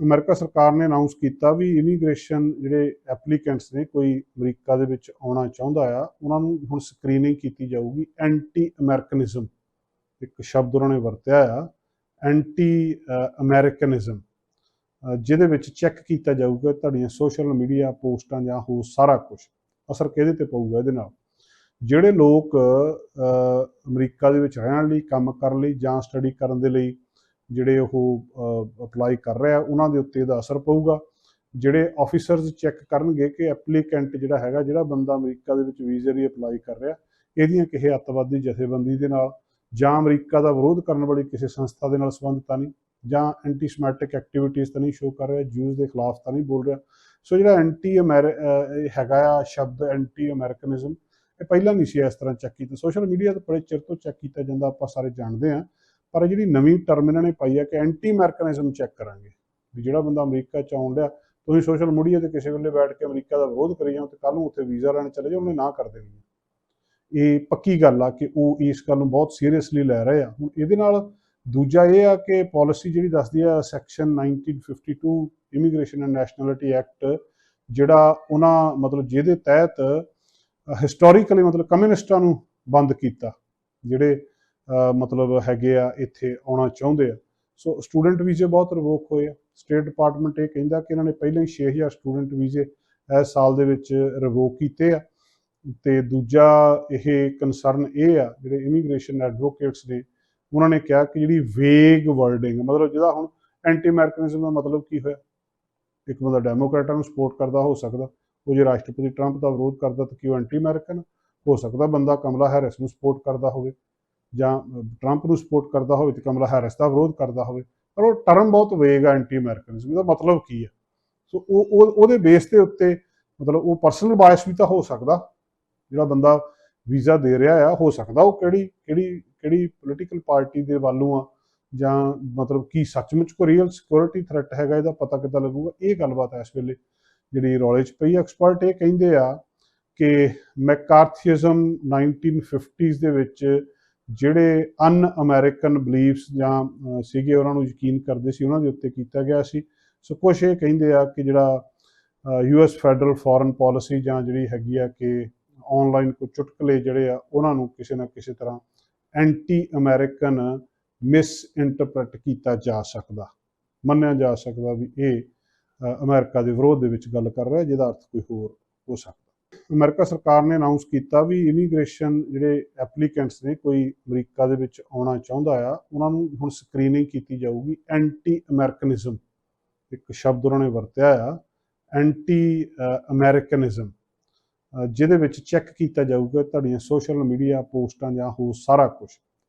America ਸਰਕਾਰ ਨੇ announce ਕੀਤਾ ਵੀ ਇਮੀਗ੍ਰੇਸ਼ਨ ਜਿਹੜੇ ਐਪਲੀਕੈਂਟਸ ਨੇ ਕੋਈ ਅਮਰੀਕਾ ਦੇ ਵਿੱਚ ਆਉਣਾ ਚਾਹੁੰਦਾ ਆ, ਉਹਨਾਂ ਨੂੰ ਹੁਣ ਸਕਰੀਨਿੰਗ ਕੀਤੀ ਜਾਊਗੀ ਐਂਟੀ ਅਮਰੀਕਨਿਜ਼ਮ ਇੱਕ ਸ਼ਬਦ ਉਹਨਾਂ ਨੇ ਵਰਤਿਆ ਆ ਐਂਟੀ ਅਮਰੀਕਨਿਜ਼ਮ ਜਿਹਦੇ ਵਿੱਚ ਚੈੱਕ ਕੀਤਾ ਜਾਊਗਾ ਤੁਹਾਡੀਆਂ ਸੋਸ਼ਲ ਮੀਡੀਆ ਪੋਸਟਾਂ ਜਾਂ ਹੋਰ ਸਾਰਾ ਕੁਝ ਅਸਰ ਕਿਹਦੇ ਤੇ ਪਊਗਾ ਇਹਦੇ ਨਾਲ? ਜਿਹੜੇ ਲੋਕ ਅਮਰੀਕਾ ਦੇ ਵਿੱਚ ਰਹਿਣ ਲਈ, ਕੰਮ ਕਰਨ ਲਈ ਜਾਂ ਸਟੱਡੀ ਕਰਨ ਦੇ ਲਈ ਜਿਹੜੇ ਉਹ ਅਪਲਾਈ ਕਰ ਰਿਹਾ, ਉਹਨਾਂ ਦੇ ਉੱਤੇ ਇਹਦਾ ਅਸਰ ਪਊਗਾ। ਜਿਹੜੇ ਆਫੀਸਰਸ ਚੈੱਕ ਕਰਨਗੇ ਕਿ ਐਪਲੀਕੈਂਟ ਜਿਹੜਾ ਹੈਗਾ, ਜਿਹੜਾ ਬੰਦਾ ਅਮਰੀਕਾ ਦੇ ਵਿੱਚ ਵੀਜ਼ੇ ਲਈ ਅਪਲਾਈ ਕਰ ਰਿਹਾ, ਇਹਦੀਆਂ ਕਿਸੇ ਅੱਤਵਾਦੀ ਜਥੇਬੰਦੀ ਦੇ ਨਾਲ ਜਾਂ ਅਮਰੀਕਾ ਦਾ ਵਿਰੋਧ ਕਰਨ ਵਾਲੀ ਕਿਸੇ ਸੰਸਥਾ ਦੇ ਨਾਲ ਸੰਬੰਧ ਤਾਂ ਨਹੀਂ, ਜਾਂ ਐਂਟੀ ਸਮੈਟਿਕ ਐਕਟੀਵਿਟੀਜ਼ ਤਾਂ ਨਹੀਂ ਸ਼ੋ ਕਰ ਰਿਹਾ ਜੂਸ ਦੇ ਖਿਲਾਫ ਤਾਂ ਨਹੀਂ ਬੋਲ ਰਿਹਾ। ਸੋ ਜਿਹੜਾ ਐਂਟੀ ਅਮੈਰ ਇਹ ਹੈਗਾ ਆ ਸ਼ਬਦ ਐਂਟੀ ਅਮਰੀਕਨਿਜ਼ਮ ਇਹ ਪਹਿਲਾਂ ਨਹੀਂ ਸੀ ਇਸ ਤਰ੍ਹਾਂ ਚੈੱਕ ਕੀਤਾ ਸੋਸ਼ਲ ਮੀਡੀਆ ਤੇ ਬੜੇ ਚਿਰ ਤੋਂ ਚੈੱਕ ਕੀਤਾ ਜਾਂਦਾ, ਆਪਾਂ ਸਾਰੇ ਜਾਣਦੇ ਆ ਪਰ ਜਿਹੜੀ ਨਵੀਂ ਟਰਮ ਇਹਨਾਂ ਨੇ ਪਾਈ ਹੈ ਕਿ ਐਂਟੀ ਅਮਰੀਕਨਿਜ਼ਮ ਚੈੱਕ ਕਰਾਂਗੇ, ਵੀ ਜਿਹੜਾ ਬੰਦਾ ਅਮਰੀਕਾ ਚ ਆਉਣ ਡਿਆ, ਤੁਸੀਂ ਸੋਸ਼ਲ ਮੀਡੀਆ ਤੇ ਕਿਸੇ ਵੇਲੇ ਬੈਠ ਕੇ ਅਮਰੀਕਾ ਦਾ ਵਿਰੋਧ ਕਰੀ ਜਾਓ ਤੇ ਕੱਲ ਨੂੰ ਉੱਥੇ ਵੀਜ਼ਾ ਲੈਣ ਚਲੇ ਜਾਓ, ਉਹਨੇ ਨਾ ਕਰ ਦੇਣੀ ਹੈ। ਇਹ ਪੱਕੀ ਗੱਲ ਆ ਕਿ ਉਹ ਇਸ ਗੱਲ ਨੂੰ ਬਹੁਤ ਸੀਰੀਅਸਲੀ ਲੈ ਰਹੇ ਆ ਹੁਣ ਇਹਦੇ ਨਾਲ ਦੂਜਾ ਇਹ ਆ ਕਿ ਪਾਲਿਸੀ ਜਿਹੜੀ ਦੱਸਦੀ ਆ section 1952 immigration and nationality act ਜਿਹੜਾ ਉਹਨਾਂ ਮਤਲਬ ਜਿਹਦੇ ਤਹਿਤ ਹਿਸਟੋਰੀਕਲੀ ਮਤਲਬ ਕਮਿਊਨਿਸਟਾਂ ਨੂੰ ਬੰਦ ਕੀਤਾ, ਜਿਹੜੇ ਮਤਲਬ ਹੈਗੇ ਆ, ਇੱਥੇ ਆਉਣਾ ਚਾਹੁੰਦੇ ਆ। ਸੋ ਸਟੂਡੈਂਟ ਵੀਜ਼ੇ ਬਹੁਤ ਰਿਵੋਕ ਹੋਏ ਆ। ਸਟੇਟ ਡਿਪਾਰਟਮੈਂਟ ਇਹ ਕਹਿੰਦਾ ਕਿ ਇਹਨਾਂ ਨੇ ਪਹਿਲਾਂ ਹੀ 6000 ਸਟੂਡੈਂਟ ਵੀਜ਼ੇ ਇਸ ਸਾਲ ਦੇ ਵਿੱਚ ਰਿਵੋਕ ਕੀਤੇ ਆ। ਤੇ ਦੂਜਾ ਇਹ ਕਨਸਰਨ ਇਹ ਆ, ਜਿਹੜੇ ਇਮੀਗ੍ਰੇਸ਼ਨ ਐਡਵੋਕੇਟਸ ਨੇ, ਉਹਨਾਂ ਨੇ ਕਿਹਾ ਕਿ ਜਿਹੜੀ ਵੇਗ ਵਰਡਿੰਗ ਮਤਲਬ ਜਿਹਦਾ ਹੁਣ ਐਂਟੀ ਅਮਰੀਕਨਿਜ਼ਮ ਦਾ ਮਤਲਬ ਕੀ ਹੋਇਆ? ਇੱਕ ਬੰਦਾ ਡੈਮੋਕ੍ਰੇਟਾਂ ਨੂੰ ਸਪੋਰਟ ਕਰਦਾ, ਹੋ ਸਕਦਾ। ਉਹ ਜੇ ਰਾਸ਼ਟਰਪਤੀ ਟਰੰਪ ਦਾ ਵਿਰੋਧ ਕਰਦਾ ਤਾਂ ਕਿ ਉਹ ਐਂਟੀ ਅਮਰੀਕਨ ਹੋ ਸਕਦਾ ਬੰਦਾ ਕਮਲਾ ਹੈਰਿਸ ਨੂੰ ਸਪੋਰਟ ਕਰਦਾ ਹੋਵੇ। ਜਾਂ ਟਰੰਪ ਨੂੰ ਸਪੋਰਟ ਕਰਦਾ ਹੋਵੇ ਤੇ ਕਮਲਾ ਹੈਰਿਸ ਦਾ ਵਿਰੋਧ ਕਰਦਾ ਹੋਵੇ, ਪਰ ਉਹ ਟਰਮ ਬਹੁਤ ਵੇਗ ਆ ਐਂਟੀ ਅਮਰੀਕਨਿਜ਼ਮ ਦਾ ਮਤਲਬ ਕੀ ਹੈ ਸੋ ਉਹ ਉਹਦੇ ਬੇਸ ਦੇ ਉੱਤੇ ਮਤਲਬ ਉਹ ਪਰਸਨਲ ਬਾਇਸ ਵੀ ਤਾਂ ਹੋ ਸਕਦਾ, ਜਿਹੜਾ ਬੰਦਾ ਵੀਜ਼ਾ ਦੇ ਰਿਹਾ ਆ, ਹੋ ਸਕਦਾ। ਉਹ ਕਿਹੜੀ ਕਿਹੜੀ ਕਿਹੜੀ ਪੋਲੀਟੀਕਲ ਪਾਰਟੀ ਦੇ ਵੱਲੋਂ ਆ, ਜਾਂ ਮਤਲਬ ਕੀ ਸੱਚਮੁੱਚ ਕੋ ਰੀਅਲ ਸਿਕਿਉਰਿਟੀ ਥ੍ਰੈਟ ਹੈਗਾ, ਇਹਦਾ ਪਤਾ ਕਿੱਦਾਂ ਲੱਗੂਗਾ? ਇਹ ਗੱਲਬਾਤ ਇਸ ਵੇਲੇ ਜਿਹੜੀ ਰੌਲੇ 'ਚ ਪਈ ਐਕਸਪਰਟ ਇਹ ਕਹਿੰਦੇ ਆ ਕਿ ਮੈਕਾਰਥੀਜ਼ਮ 1950s ਦੇ ਵਿੱਚ ਜਿਹੜੇ ਅਨ ਅਮਰੀਕਨ ਬਲੀਫਸ ਜਾਂ ਸੀਗੇ ਉਹਨਾਂ ਨੂੰ ਯਕੀਨ ਕਰਦੇ ਸੀ ਉਹਨਾਂ ਦੇ ਉੱਤੇ ਕੀਤਾ ਗਿਆ ਸੀ। ਸੋ ਕੁਛ ਇਹ ਕਹਿੰਦੇ ਆ ਕਿ ਜਿਹੜਾ ਯੂਐਸ ਫੈਡਰਲ ਫੋਰਨ ਪਾਲਿਸੀ ਜਾਂ ਜਿਹੜੀ ਹੈਗੀ ਆ ਕਿ ਆਨਲਾਈਨ ਕੋ ਚੁਟਕਲੇ ਜਿਹੜੇ ਆ ਉਹਨਾਂ ਨੂੰ ਕਿਸੇ ਨਾ ਕਿਸੇ ਤਰ੍ਹਾਂ ਐਂਟੀ ਅਮਰੀਕਨ ਮਿਸ ਇੰਟਰਪ੍ਰੈਟ ਕੀਤਾ ਜਾ ਸਕਦਾ। ਮੰਨਿਆ ਜਾ ਸਕਦਾ ਵੀ ਇਹ ਅ, ਅਮਰੀਕਾ ਦੇ ਵਿਰੋਧ ਦੇ ਵਿੱਚ ਗੱਲ ਕਰ ਰਿਹਾ ਜਿਹਦਾ ਅਰਥ ਕੋਈ ਹੋਰ ਹੋ ਸਕਦਾ। ਅਮਰੀਕਾ ਸਰਕਾਰ ਨੇ ਅਨਾਉਂਸ ਕੀਤਾ ਵੀ ਇਮੀਗ੍ਰੇਸ਼ਨ ਜਿਹੜੇ ਐਪਲੀਕੈਂਟਸ ਨੇ, ਕੋਈ ਅਮਰੀਕਾ ਦੇ ਵਿੱਚ ਆਉਣਾ ਚਾਹੁੰਦਾ ਆ, ਉਹਨਾਂ ਨੂੰ ਹੁਣ ਸਕਰੀਨਿੰਗ ਕੀਤੀ ਜਾਊਗੀ ਐਂਟੀ ਅਮਰੀਕਨਿਜ਼ਮ ਇੱਕ ਸ਼ਬਦ ਉਹਨਾਂ ਨੇ ਵਰਤਿਆ ਆ ਐਂਟੀ ਅਮਰੀਕਨਿਜ਼ਮ ਜਿਹਦੇ ਵਿੱਚ ਚੈੱਕ ਕੀਤਾ ਜਾਊਗਾ ਤੁਹਾਡੀਆਂ ਸੋਸ਼ਲ ਮੀਡੀਆ ਪੋਸਟਾਂ ਜਾਂ ਹੋਰ ਸਾਰਾ ਕੁਝ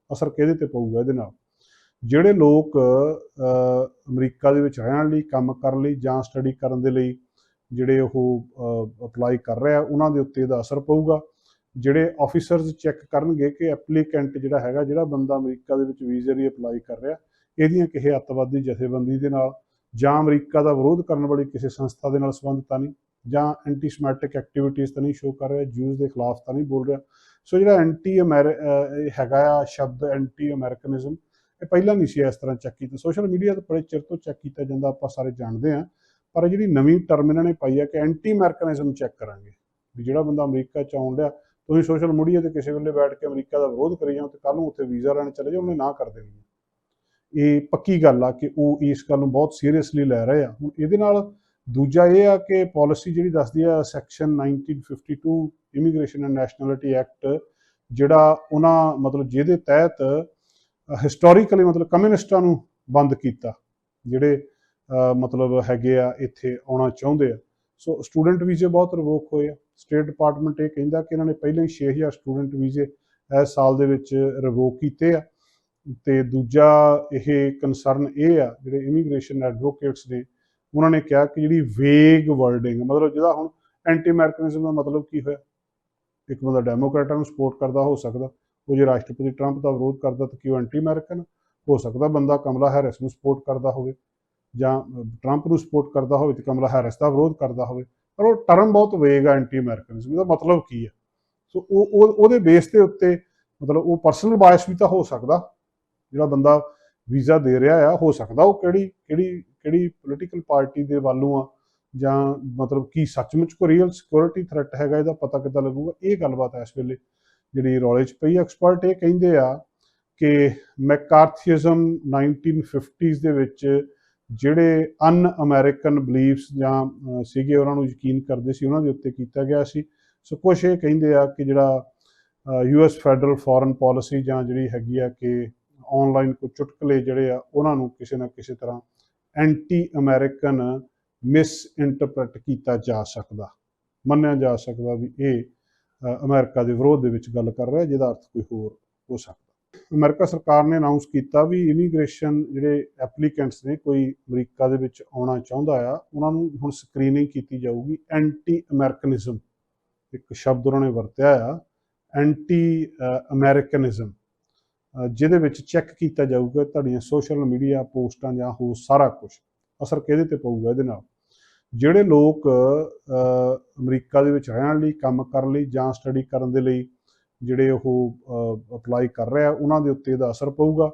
ਅਸਰ ਕਿਹਦੇ ਤੇ ਪਊਗਾ ਇਹਦੇ ਨਾਲ? ਜਿਹੜੇ ਲੋਕ ਅਮਰੀਕਾ ਦੇ ਵਿੱਚ ਰਹਿਣ ਲਈ, ਕੰਮ ਕਰਨ ਲਈ ਜਾਂ ਸਟੱਡੀ ਕਰਨ ਦੇ ਲਈ ਜਿਹੜੇ ਉਹ ਅਪਲਾਈ ਕਰ ਰਿਹਾ, ਉਹਨਾਂ ਦੇ ਉੱਤੇ ਇਹਦਾ ਅਸਰ ਪਊਗਾ। ਜਿਹੜੇ ਆਫੀਸਰਸ ਚੈੱਕ ਕਰਨਗੇ ਕਿ ਐਪਲੀਕੈਂਟ ਜਿਹੜਾ ਹੈਗਾ, ਜਿਹੜਾ ਬੰਦਾ ਅਮਰੀਕਾ ਦੇ ਵਿੱਚ ਵੀਜ਼ੇ ਲਈ ਅਪਲਾਈ ਕਰ ਰਿਹਾ, ਇਹਦੀਆਂ ਕਿਸੇ ਅੱਤਵਾਦੀ ਜਥੇਬੰਦੀ ਦੇ ਨਾਲ ਜਾਂ ਅਮਰੀਕਾ ਦਾ ਵਿਰੋਧ ਕਰਨ ਵਾਲੀ ਕਿਸੇ ਸੰਸਥਾ ਦੇ ਨਾਲ ਸੰਬੰਧ ਤਾਂ ਨਹੀਂ, ਜਾਂ ਐਂਟੀ ਸਮੈਟਿਕ ਐਕਟੀਵਿਟੀਜ਼ ਤਾਂ ਨਹੀਂ ਸ਼ੋ ਕਰ ਰਿਹਾ ਜੂਸ ਦੇ ਖਿਲਾਫ ਤਾਂ ਨਹੀਂ ਬੋਲ ਰਿਹਾ। ਸੋ ਜਿਹੜਾ ਐਂਟੀ ਅਮੈਰ ਇਹ ਹੈਗਾ ਆ ਸ਼ਬਦ ਐਂਟੀ ਅਮਰੀਕਨਿਜ਼ਮ ਇਹ ਪਹਿਲਾਂ ਨਹੀਂ ਸੀ ਇਸ ਤਰ੍ਹਾਂ ਚੈੱਕ ਕੀਤਾ ਸੋਸ਼ਲ ਮੀਡੀਆ ਤੇ ਬੜੇ ਚਿਰ ਤੋਂ ਚੈੱਕ ਕੀਤਾ ਜਾਂਦਾ, ਆਪਾਂ ਸਾਰੇ ਜਾਣਦੇ ਆ ਪਰ ਇਹ ਜਿਹੜੀ ਨਵੀਂ ਟਰਮ ਇਹਨਾਂ ਨੇ ਪਾਈ ਹੈ ਕਿ ਐਂਟੀ ਅਮਰੀਕਨਿਜ਼ਮ ਚੈੱਕ ਕਰਾਂਗੇ, ਵੀ ਜਿਹੜਾ ਬੰਦਾ ਅਮਰੀਕਾ ਚ ਆਉਣ ਲਿਆ ਤੁਸੀਂ ਸੋਸ਼ਲ ਮੀਡੀਆ ਤੇ ਕਿਸੇ ਵੇਲੇ ਬੈਠ ਕੇ ਅਮਰੀਕਾ ਦਾ ਵਿਰੋਧ ਕਰੀ ਜਾਓ ਤੇ ਕੱਲ ਨੂੰ ਉੱਥੇ ਵੀਜ਼ਾ ਲੈਣ ਚਲੇ ਜਾਓ, ਉਹਨੇ ਨਾ ਕਰ ਦੇਣੀ ਇਹ ਪੱਕੀ ਗੱਲ ਆ ਕਿ ਉਹ ਇਸ ਗੱਲ ਨੂੰ ਬਹੁਤ ਸੀਰੀਅਸਲੀ ਲੈ ਰਹੇ ਆ। ਹੁਣ ਇਹਦੇ ਨਾਲ ਦੂਜਾ ਇਹ ਆ ਕਿ ਪਾਲਿਸੀ ਜਿਹੜੀ ਦੱਸਦੀ ਆ section 1952 immigration and nationality act ਜਿਹੜਾ ਉਹਨਾਂ ਮਤਲਬ ਜਿਹਦੇ ਤਹਿਤ ਹਿਸਟੋਰੀਕਲੀ ਮਤਲਬ ਕਮਿਊਨਿਸਟਾਂ ਨੂੰ ਬੰਦ ਕੀਤਾ, ਜਿਹੜੇ ਮਤਲਬ ਹੈਗੇ ਆ, ਇੱਥੇ ਆਉਣਾ ਚਾਹੁੰਦੇ ਆ। ਸੋ ਸਟੂਡੈਂਟ ਵੀਜ਼ੇ ਬਹੁਤ ਰਿਵੋਕ ਹੋਏ ਆ। ਸਟੇਟ ਡਿਪਾਰਟਮੈਂਟ ਇਹ ਕਹਿੰਦਾ ਕਿ ਇਹਨਾਂ ਨੇ ਪਹਿਲਾਂ ਹੀ 6000 ਸਟੂਡੈਂਟ ਵੀਜ਼ੇ ਇਸ ਸਾਲ ਦੇ ਵਿੱਚ ਰਿਵੋਕ ਕੀਤੇ ਆ। ਤੇ ਦੂਜਾ ਇਹ ਕਨਸਰਨ ਇਹ ਆ, ਜਿਹੜੇ ਇਮੀਗ੍ਰੇਸ਼ਨ ਐਡਵੋਕੇਟਸ ਨੇ, ਉਹਨਾਂ ਨੇ ਕਿਹਾ ਕਿ ਜਿਹੜੀ ਵੇਗ ਵਰਡਿੰਗ ਮਤਲਬ ਜਿਹਦਾ ਹੁਣ ਐਂਟੀ ਅਮਰੀਕਨਿਜ਼ਮ ਦਾ ਮਤਲਬ ਕੀ ਹੋਇਆ? ਇੱਕ ਬੰਦਾ ਡੈਮੋਕ੍ਰੇਟਾਂ ਨੂੰ ਸਪੋਰਟ ਕਰਦਾ, ਹੋ ਸਕਦਾ। ਉਹ ਜੇ ਰਾਸ਼ਟਰਪਤੀ ਟਰੰਪ ਦਾ ਵਿਰੋਧ ਕਰਦਾ ਤਾਂ ਕਿ ਉਹ ਐਂਟੀ ਅਮਰੀਕਨ ਹੋ ਸਕਦਾ ਬੰਦਾ ਕਮਲਾ ਹੈਰਿਸ ਨੂੰ ਸਪੋਰਟ ਕਰਦਾ ਹੋਵੇ। ਜਾਂ ਟਰੰਪ ਨੂੰ ਸਪੋਰਟ ਕਰਦਾ ਹੋਵੇ ਤੇ ਕਮਲਾ ਹੈਰਿਸ ਦਾ ਵਿਰੋਧ ਕਰਦਾ ਹੋਵੇ, ਪਰ ਉਹ ਟਰਮ ਬਹੁਤ ਵੇਗ ਆ ਐਂਟੀ ਅਮਰੀਕਨਿਜ਼ਮ ਦਾ ਮਤਲਬ ਕੀ ਹੈ ਸੋ ਉਹ ਉਹਦੇ ਬੇਸ ਦੇ ਉੱਤੇ ਮਤਲਬ ਉਹ ਪਰਸਨਲ ਬਾਇਸ ਵੀ ਤਾਂ ਹੋ ਸਕਦਾ, ਜਿਹੜਾ ਬੰਦਾ ਵੀਜ਼ਾ ਦੇ ਰਿਹਾ ਆ, ਹੋ ਸਕਦਾ। ਉਹ ਕਿਹੜੀ ਕਿਹੜੀ ਕਿਹੜੀ ਪੋਲੀਟੀਕਲ ਪਾਰਟੀ ਦੇ ਵੱਲੋਂ ਆ, ਜਾਂ ਮਤਲਬ ਕੀ ਸੱਚਮੁੱਚ ਕੋ ਰੀਅਲ ਸਿਕਿਉਰਿਟੀ ਥ੍ਰੈਟ ਹੈਗਾ, ਇਹਦਾ ਪਤਾ ਕਿੱਦਾਂ ਲੱਗੂਗਾ? ਇਹ ਗੱਲਬਾਤ ਹੈ ਇਸ ਵੇਲੇ ਜਿਹੜੀ ਰੌਲੇ 'ਚ ਪਈ ਐਕਸਪਰਟ ਇਹ ਕਹਿੰਦੇ ਆ ਕਿ ਮੈਕਾਰਥੀਜ਼ਮ 1950s ਦੇ ਵਿੱਚ ਜਿਹੜੇ ਅਨ ਅਮਰੀਕਨ ਬਲੀਫਸ ਜਾਂ ਸੀਗੇ ਉਹਨਾਂ ਨੂੰ ਯਕੀਨ ਕਰਦੇ ਸੀ ਉਹਨਾਂ ਦੇ ਉੱਤੇ ਕੀਤਾ ਗਿਆ ਸੀ। ਸੋ ਕੁਛ ਇਹ ਕਹਿੰਦੇ ਆ ਕਿ ਜਿਹੜਾ ਯੂਐਸ ਫੈਡਰਲ ਫੋਰਨ ਪਾਲਿਸੀ ਜਾਂ ਜਿਹੜੀ ਹੈਗੀ ਆ ਕਿ ਆਨਲਾਈਨ ਕੋ ਚੁਟਕਲੇ ਜਿਹੜੇ ਆ ਉਹਨਾਂ ਨੂੰ ਕਿਸੇ ਨਾ ਕਿਸੇ ਤਰ੍ਹਾਂ ਐਂਟੀ ਅਮਰੀਕਨ ਮਿਸ ਇੰਟਰਪ੍ਰੀਟ ਕੀਤਾ ਜਾ ਸਕਦਾ ਮੰਨਿਆ ਜਾ ਸਕਦਾ ਵੀ ਇਹ ਅ, ਅਮਰੀਕਾ ਦੇ ਵਿਰੋਧ ਦੇ ਵਿੱਚ ਗੱਲ ਕਰ ਰਿਹਾ ਜਿਹਦਾ ਅਰਥ ਕੋਈ ਹੋਰ ਹੋ ਸਕਦਾ। ਅਮਰੀਕਾ ਸਰਕਾਰ ਨੇ ਅਨਾਉਂਸ ਕੀਤਾ ਵੀ ਇਮੀਗ੍ਰੇਸ਼ਨ ਜਿਹੜੇ ਐਪਲੀਕੈਂਟਸ ਨੇ ਕੋਈ ਅਮਰੀਕਾ ਦੇ ਵਿੱਚ ਆਉਣਾ ਚਾਹੁੰਦਾ ਆ, ਉਹਨਾਂ ਨੂੰ ਹੁਣ ਸਕਰੀਨਿੰਗ ਕੀਤੀ ਜਾਊਗੀ ਐਂਟੀ ਅਮਰੀਕਨਿਜ਼ਮ ਇੱਕ ਸ਼ਬਦ ਉਹਨਾਂ ਨੇ ਵਰਤਿਆ ਆ ਐਂਟੀ ਅਮਰੀਕਨਿਜ਼ਮ ਜਿਹਦੇ ਵਿੱਚ ਚੈੱਕ ਕੀਤਾ ਜਾਊਗਾ ਤੁਹਾਡੀਆਂ ਸੋਸ਼ਲ ਮੀਡੀਆ ਪੋਸਟਾਂ ਜਾਂ ਹੋਰ ਸਾਰਾ ਕੁਝ ਅਸਰ ਕਿਹਦੇ ਤੇ ਪਊਗਾ ਇਹਦੇ ਨਾਲ? ਜਿਹੜੇ ਲੋਕ ਅਮਰੀਕਾ ਦੇ ਵਿੱਚ ਰਹਿਣ ਲਈ, ਕੰਮ ਕਰਨ ਲਈ ਜਾਂ ਸਟੱਡੀ ਕਰਨ ਦੇ ਲਈ ਜਿਹੜੇ ਉਹ ਅਪਲਾਈ ਕਰ ਰਿਹਾ, ਉਹਨਾਂ ਦੇ ਉੱਤੇ ਇਹਦਾ ਅਸਰ ਪਊਗਾ।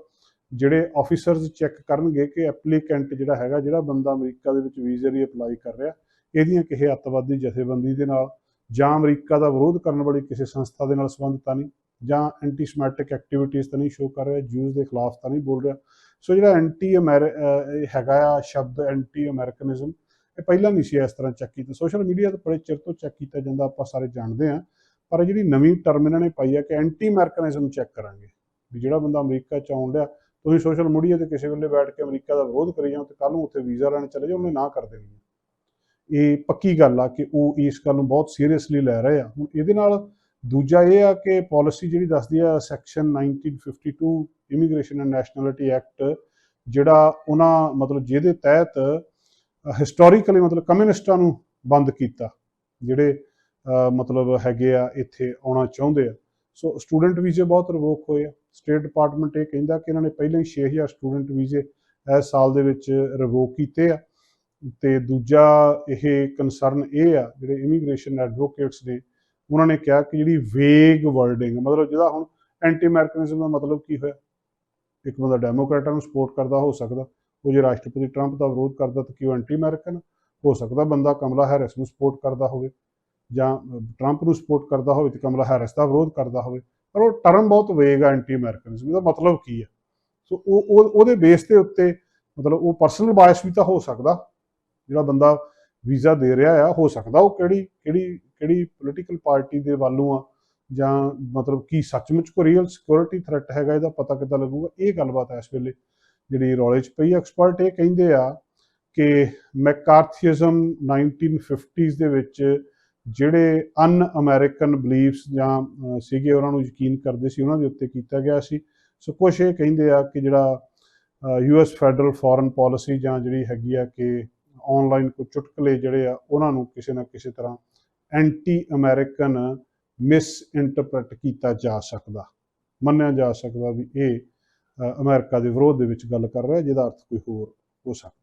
ਜਿਹੜੇ ਆਫੀਸਰਸ ਚੈੱਕ ਕਰਨਗੇ ਕਿ ਐਪਲੀਕੈਂਟ ਜਿਹੜਾ ਹੈਗਾ, ਜਿਹੜਾ ਬੰਦਾ ਅਮਰੀਕਾ ਦੇ ਵਿੱਚ ਵੀਜ਼ੇ ਲਈ ਅਪਲਾਈ ਕਰ ਰਿਹਾ, ਇਹਦੀਆਂ ਕਿਸੇ ਅੱਤਵਾਦੀ ਜਥੇਬੰਦੀ ਦੇ ਨਾਲ ਜਾਂ ਅਮਰੀਕਾ ਦਾ ਵਿਰੋਧ ਕਰਨ ਵਾਲੀ ਕਿਸੇ ਸੰਸਥਾ ਦੇ ਨਾਲ ਸੰਬੰਧ ਤਾਂ ਨਹੀਂ, ਜਾਂ ਐਂਟੀ ਸਮੈਟਿਕ ਐਕਟੀਵਿਟੀਜ਼ ਤਾਂ ਨਹੀਂ ਸ਼ੋ ਕਰ ਰਿਹਾ ਜੂਸ ਦੇ ਖਿਲਾਫ ਤਾਂ ਨਹੀਂ ਬੋਲ ਰਿਹਾ। ਸੋ ਜਿਹੜਾ ਐਂਟੀ ਅਮੈਰ ਇਹ ਹੈਗਾ ਆ ਸ਼ਬਦ ਐਂਟੀ ਅਮਰੀਕਨਿਜ਼ਮ ਇਹ ਪਹਿਲਾਂ ਨਹੀਂ ਸੀ ਇਸ ਤਰ੍ਹਾਂ ਚੈੱਕ ਕੀਤਾ ਸੋਸ਼ਲ ਮੀਡੀਆ ਤੇ ਬੜੇ ਚਿਰ ਤੋਂ ਚੈੱਕ ਕੀਤਾ ਜਾਂਦਾ, ਆਪਾਂ ਸਾਰੇ ਜਾਣਦੇ ਆ ਪਰ ਇਹ ਜਿਹੜੀ ਨਵੀਂ ਟਰਮ ਇਹਨਾਂ ਨੇ ਪਾਈ ਹੈ ਕਿ ਐਂਟੀ ਅਮਰੀਕਨਿਜ਼ਮ ਚੈੱਕ ਕਰਾਂਗੇ, ਵੀ ਜਿਹੜਾ ਬੰਦਾ ਅਮਰੀਕਾ ਚ ਆਉਣ ਲਿਆ ਤੁਸੀਂ ਸੋਸ਼ਲ ਮੀਡੀਆ ਤੇ ਕਿਸੇ ਵੇਲੇ ਬੈਠ ਕੇ ਅਮਰੀਕਾ ਦਾ ਵਿਰੋਧ ਕਰੀ ਜਾਓ ਤੇ ਕੱਲ ਨੂੰ ਉੱਥੇ ਵੀਜ਼ਾ ਲੈਣ ਚਲੇ ਜਾਓ, ਉਹਨੇ ਨਾ ਕਰ ਦੇਣੀ ਇਹ ਪੱਕੀ ਗੱਲ ਆ ਕਿ ਉਹ ਇਸ ਗੱਲ ਨੂੰ ਬਹੁਤ ਸੀਰੀਅਸਲੀ ਲੈ ਰਹੇ ਆ। ਹੁਣ ਇਹਦੇ ਨਾਲ ਦੂਜਾ ਇਹ ਆ ਕਿ ਪਾਲਿਸੀ ਜਿਹੜੀ ਦੱਸਦੀ ਆ section 1952 immigration and nationality act ਜਿਹੜਾ ਉਹਨਾਂ ਮਤਲਬ ਜਿਹਦੇ ਤਹਿਤ ਹਿਸਟੋਰੀਕਲੀ ਮਤਲਬ ਕਮਿਊਨਿਸਟਾਂ ਨੂੰ ਬੰਦ ਕੀਤਾ, ਜਿਹੜੇ ਮਤਲਬ ਹੈਗੇ ਆ, ਇੱਥੇ ਆਉਣਾ ਚਾਹੁੰਦੇ ਆ। ਸੋ ਸਟੂਡੈਂਟ ਵੀਜ਼ੇ ਬਹੁਤ ਰਿਵੋਕ ਹੋਏ ਆ। ਸਟੇਟ ਡਿਪਾਰਟਮੈਂਟ ਇਹ ਕਹਿੰਦਾ ਕਿ ਇਹਨਾਂ ਨੇ ਪਹਿਲਾਂ ਹੀ 6000 ਸਟੂਡੈਂਟ ਵੀਜ਼ੇ ਇਸ ਸਾਲ ਦੇ ਵਿੱਚ ਰਿਵੋਕ ਕੀਤੇ ਆ। ਤੇ ਦੂਜਾ ਇਹ ਕਨਸਰਨ ਇਹ ਆ, ਜਿਹੜੇ ਇਮੀਗ੍ਰੇਸ਼ਨ ਐਡਵੋਕੇਟਸ ਨੇ, ਉਹਨਾਂ ਨੇ ਕਿਹਾ ਕਿ ਜਿਹੜੀ ਵੇਗ ਵਰਡਿੰਗ ਮਤਲਬ ਜਿਹਦਾ ਹੁਣ ਐਂਟੀ ਅਮਰੀਕਨਿਜ਼ਮ ਦਾ ਮਤਲਬ ਕੀ ਹੋਇਆ? ਇੱਕ ਬੰਦਾ ਡੈਮੋਕ੍ਰੇਟਾਂ ਨੂੰ ਸਪੋਰਟ ਕਰਦਾ, ਹੋ ਸਕਦਾ। ਉਹ ਜੇ ਰਾਸ਼ਟਰਪਤੀ ਟਰੰਪ ਦਾ ਵਿਰੋਧ ਕਰਦਾ ਤਾਂ ਕਿ ਉਹ ਐਂਟੀ ਅਮਰੀਕਨ ਹੋ ਸਕਦਾ ਬੰਦਾ ਕਮਲਾ ਹੈਰਿਸ ਨੂੰ ਸਪੋਰਟ ਕਰਦਾ ਹੋਵੇ। ਜਾਂ ਟਰੰਪ ਨੂੰ ਸਪੋਰਟ ਕਰਦਾ ਹੋਵੇ ਤੇ ਕਮਲਾ ਹੈਰਿਸ ਦਾ ਵਿਰੋਧ ਕਰਦਾ ਹੋਵੇ, ਪਰ ਉਹ ਟਰਮ ਬਹੁਤ ਵੇਗ ਆ ਐਂਟੀ ਅਮਰੀਕਨਿਜ਼ਮ ਦਾ ਮਤਲਬ ਕੀ ਹੈ ਸੋ ਉਹ ਉਹਦੇ ਬੇਸ ਦੇ ਉੱਤੇ ਮਤਲਬ ਉਹ ਪਰਸਨਲ ਬਾਇਸ ਵੀ ਤਾਂ ਹੋ ਸਕਦਾ, ਜਿਹੜਾ ਬੰਦਾ ਵੀਜ਼ਾ ਦੇ ਰਿਹਾ ਆ, ਹੋ ਸਕਦਾ। ਉਹ ਕਿਹੜੀ ਕਿਹੜੀ ਕਿਹੜੀ ਪੋਲੀਟੀਕਲ ਪਾਰਟੀ ਦੇ ਵੱਲੋਂ ਆ, ਜਾਂ ਮਤਲਬ ਕੀ ਸੱਚਮੁੱਚ ਕੋ ਰੀਅਲ ਸਿਕਿਉਰਿਟੀ ਥ੍ਰੈਟ ਹੈਗਾ ਇਹਦਾ ਪਤਾ ਕਿੱਦਾਂ ਲੱਗੂਗਾ? ਇਹ ਗੱਲਬਾਤ ਹੈ ਇਸ ਵੇਲੇ ਜਿਹੜੀ ਰੌਲੇ 'ਚ ਪਈ ਐਕਸਪਰਟ ਇਹ ਕਹਿੰਦੇ ਆ ਕਿ ਮੈਕਾਰਥੀਜ਼ਮ 1950s ਦੇ ਵਿੱਚ ਜਿਹੜੇ ਅਨ ਅਮਰੀਕਨ ਬਲੀਫਸ ਜਾਂ ਸੀਗੇ ਉਹਨਾਂ ਨੂੰ ਯਕੀਨ ਕਰਦੇ ਸੀ ਉਹਨਾਂ ਦੇ ਉੱਤੇ ਕੀਤਾ ਗਿਆ ਸੀ। ਸੋ ਕੁਛ ਇਹ ਕਹਿੰਦੇ ਆ ਕਿ ਜਿਹੜਾ ਯੂਐਸ ਫੈਡਰਲ ਫੋਰਨ ਪਾਲਿਸੀ ਜਾਂ ਜਿਹੜੀ ਹੈਗੀ ਆ ਕਿ ਆਨਲਾਈਨ ਕੋ ਚੁਟਕਲੇ ਜਿਹੜੇ ਆ ਉਹਨਾਂ ਨੂੰ ਕਿਸੇ ਨਾ ਕਿਸੇ ਤਰ੍ਹਾਂ ਐਂਟੀ ਅਮਰੀਕਨ ਮਿਸ ਇੰਟਰਪ੍ਰੀਟ ਕੀਤਾ ਜਾ ਸਕਦਾ ਮੰਨਿਆ ਜਾ ਸਕਦਾ ਵੀ ਇਹ ਅ, ਅਮਰੀਕਾ ਦੇ ਵਿਰੋਧ ਦੇ ਵਿੱਚ ਗੱਲ ਕਰ ਰਿਹਾ ਜਿਹਦਾ ਅਰਥ ਕੋਈ ਹੋਰ ਹੋ ਸਕਦਾ।